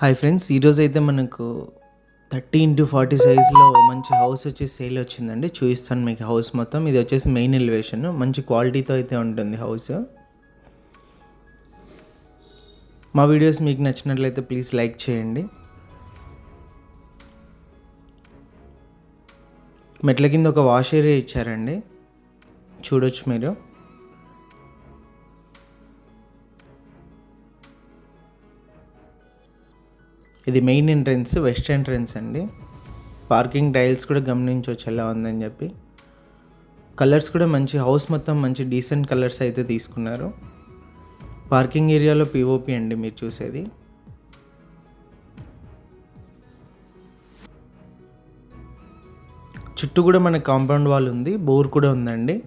Hi friends ఈరోజు అయితే మనకు థర్టీ ఇంటూ ఫార్టీ సైజ్లో మంచి హౌస్ వచ్చి సేల్ వచ్చిందండి. చూపిస్తాను మీకు హౌస్ మొత్తం. ఇది వచ్చేసి మెయిన్ ఎలివేషన్ మంచి క్వాలిటీతో అయితే ఉంటుంది హౌస్. మా వీడియోస్ మీకు నచ్చినట్లయితే ప్లీజ్ లైక్ చేయండి. మెట్ల కింద ఒక వాష్ ఏరియా ఇచ్చారండి. చూడొచ్చు మీరు. ఇది మెయిన్ ఎంట్రన్స్ వెస్ట్ ఎంట్రన్స్ అండి. పార్కింగ్ టైల్స్ కూడా గమనించవచ్చు ఎలా ఉందని చెప్పి. కలర్స్ కూడా మంచి హౌస్ మొత్తం మంచి డీసెంట్ కలర్స్ అయితే తీసుకున్నారు. పార్కింగ్ ఏరియాలో పిఓపి అండి మీరు చూసేది. చుట్టూ కూడా మన కాంపౌండ్ వాల్ ఉంది బోర్ కూడా ఉందండి.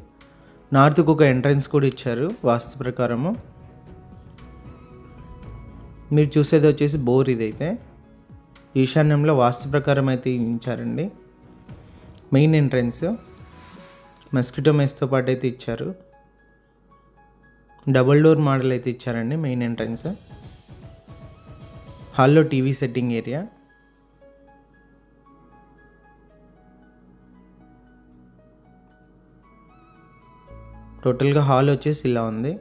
నార్త్కు ఒక ఎంట్రన్స్ కూడా ఇచ్చారు వాస్తు ప్రకారము. మీరు చూసేది వచ్చేసి బోర్ ఇదైతే. ఈశాన్యంలో వాస్తు ప్రకారం అయితే ఇచ్చారండి. మెయిన్ ఎంట్రన్స్ మస్కిటో మెస్తో పాటు అయితే ఇచ్చారు. డబుల్ డోర్ మోడల్ అయితే ఇచ్చారండి మెయిన్ ఎంట్రన్స్. హాల్లో టీవీ సెట్టింగ్ ఏరియా. టోటల్గా హాల్ వచ్చేసి ఇలా ఉంది.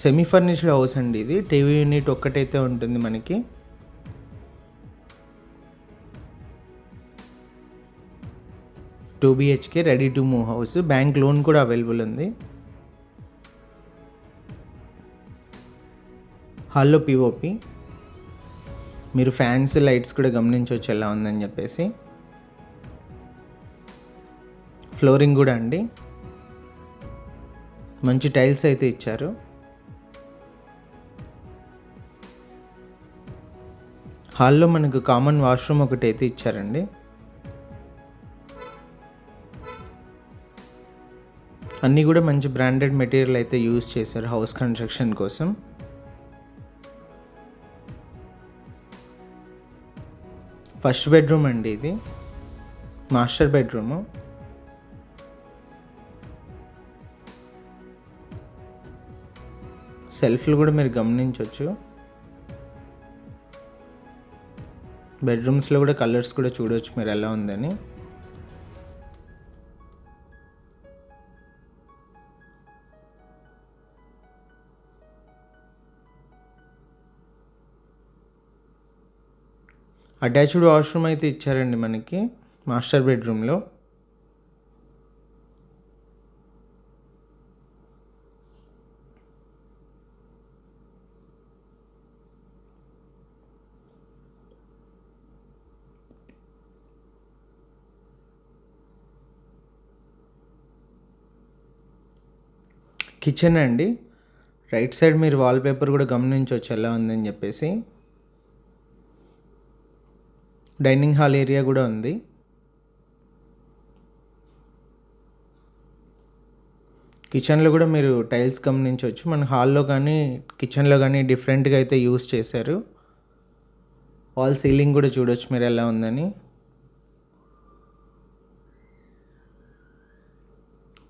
సెమీ ఫర్నిష్డ్ హౌస్ అండి ఇది. టీవీ యూనిట్ ఒక్కటైతే ఉంటుంది మనకి. Two BHK ready to move house. Bank loan కూడా అవైలబుల్ ఉంది. హాల్లో పిఓపి మీరు ఫ్యాన్స్ లైట్స్ కూడా గమనించవచ్చు ఎలా ఉందని చెప్పేసి. ఫ్లోరింగ్ కూడా అండి. మంచి టైల్స్ అయితే ఇచ్చారు. హాల్లో మనకు కామన్ వాష్రూమ్ ఒకటి అయితే ఇచ్చారండి. అన్నీ కూడా మంచి బ్రాండెడ్ మెటీరియల్ అయితే యూజ్ చేశారు హౌస్ కన్స్ట్రక్షన్ కోసం. ఫస్ట్ బెడ్రూమ్ అండి ఇది. Master bedroom. సెల్ఫ్లు కూడా మీరు గమనించవచ్చు బెడ్రూమ్స్లో కూడా కలర్స్ కూడా చూడవచ్చు మీరు ఎలా ఉందని. అటాచ్డ్ వాష్రూమ్ అయితే ఇచ్చారండి మనకి మాస్టర్ బెడ్రూమ్లో. కిచెన్ అండి. రైట్ సైడ్ మీరు వాల్పేపర్ కూడా గమనించవచ్చు ఎలా ఉందని చెప్పేసి. డైనింగ్ హాల్ ఏరియా కూడా ఉంది. కిచెన్లో కూడా మీరు టైల్స్ గమనించవచ్చు మన హాల్లో కానీ కిచెన్లో కానీ డిఫరెంట్గా అయితే యూస్ చేశారు. వాల్ సీలింగ్ కూడా చూడొచ్చు మీరు ఎలా ఉందని.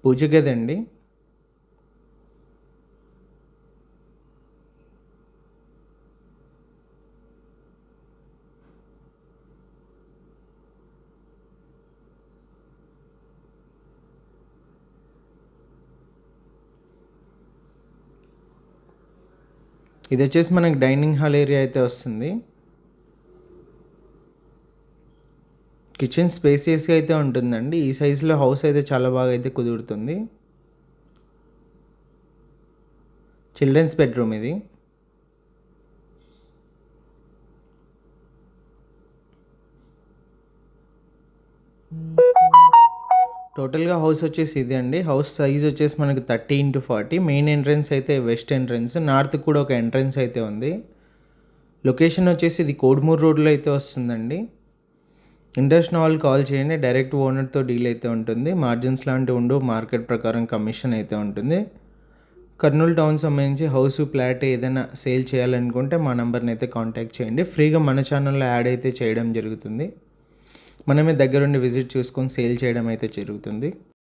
పూజ గది ఇది వచ్చేసి మనకి డైనింగ్ హాల్ ఏరియా అయితే వస్తుంది. కిచెన్ స్పేసియస్గా అయితే ఉంటుందండి. ఈ సైజులో హౌస్ అయితే చాలా బాగా అయితే కుదురుతుంది. చిల్డ్రన్స్ బెడ్రూమ్ ఇది. టోటల్గా హౌస్ వచ్చేసి ఇది అండి. హౌస్ సైజ్ వచ్చేసి మనకి thirty into forty. Main entrance అయితే వెస్ట్ ఎంట్రన్స్. నార్త్ కూడా ఒక ఎంట్రన్స్ అయితే ఉంది. లొకేషన్ వచ్చేసి ఇది కోడ్మూర్ రోడ్లో అయితే వస్తుందండి. ఇంట్రెస్ట్ వాళ్ళు కాల్ చేయండి. డైరెక్ట్ ఓనర్తో డీల్ అయితే ఉంటుంది. మార్జిన్స్ లాంటివి ఉండవు. మార్కెట్ ప్రకారం కమిషన్ అయితే ఉంటుంది. కర్నూలు టౌన్ సంబంధించి హౌస్ ఫ్లాట్ ఏదైనా సేల్ చేయాలనుకుంటే మా నెంబర్ని అయితే కాంటాక్ట్ చేయండి. ఫ్రీగా మన ఛానల్లో యాడ్ అయితే చేయడం జరుగుతుంది. మనమే దగ్గరుండి విజిట్ చూసుకొని సేల్ చేయడం అయితే జరుగుతుంది.